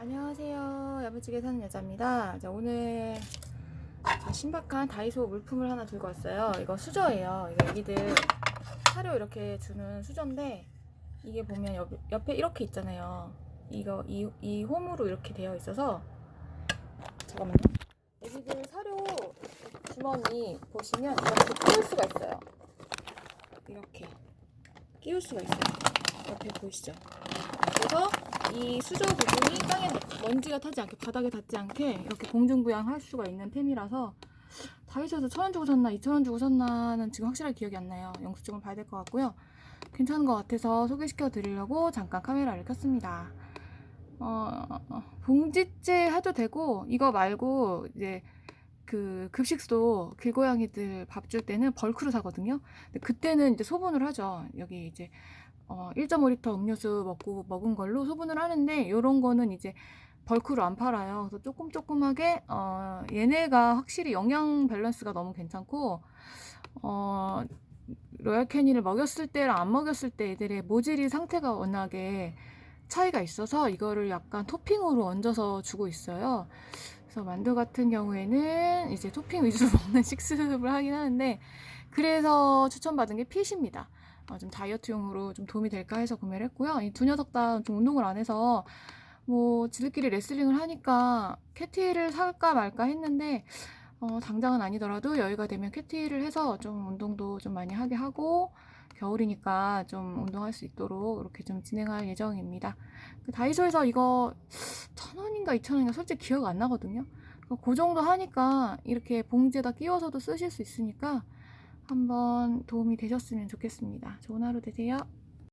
안녕하세요. 야무지게 사는 여자입니다. 자, 오늘 자, 신박한 다이소 물품을 하나 들고 왔어요. 이거 수저예요. 이거 애기들 사료 이렇게 주는 수저인데 이게 보면 옆, 옆에 이렇게 있잖아요. 이거 이, 이 홈으로 이렇게 되어 있어서 잠깐만요. 애기들 사료 주머니 보시면 이렇게 끼울 수가 있어요. 이렇게 끼울 수가 있어요. 옆에 보이시죠? 그래서 이 수저 부분이 땅에 먼지가 타지 않게 바닥에 닿지 않게 이렇게 공중부양할 수가 있는 템이라서 다이소에서 천 원 주고 샀나 이천 원 주고 샀나는 지금 확실하게 기억이 안 나요. 영수증을 봐야 될 것 같고요. 괜찮은 것 같아서 소개시켜 드리려고 잠깐 카메라를 켰습니다. 어, 어, 봉지째 해도 되고 이거 말고 이제 그 급식소 길고양이들 밥 줄 때는 벌크로 사거든요. 근데 그때는 이제 소분을 하죠. 여기 이제 어, 1.5리터 음료수 먹고 먹은 걸로 소분을 하는데 이런 거는 이제 벌크로 안 팔아요. 그래서 조금 조금하게 어, 얘네가 확실히 영양 밸런스가 너무 괜찮고 어, 로얄 캐니를 먹였을 때랑 안 먹였을 때 애들의 모질이 상태가 워낙에 차이가 있어서 이거를 약간 토핑으로 얹어서 주고 있어요. 그래서 만두 같은 경우에는 이제 토핑 위주로 먹는 식습을 하긴 하는데 그래서 추천받은 게 핏입니다. 어, 좀 다이어트용으로 좀 도움이 될까 해서 구매를 했고요. 이 두 녀석 다 좀 운동을 안 해서 뭐 지들끼리 레슬링을 하니까 캐티를 살까 말까 했는데 어, 당장은 아니더라도 여유가 되면 캐티를 해서 좀 운동도 좀 많이 하게 하고 겨울이니까 좀 운동할 수 있도록 이렇게 좀 진행할 예정입니다. 그 다이소에서 이거 천 원인가 이천 원인가 솔직히 기억 안 나거든요. 그 정도 하니까 이렇게 봉지에다 끼워서도 쓰실 수 있으니까 한번 도움이 되셨으면 좋겠습니다. 좋은 하루 되세요.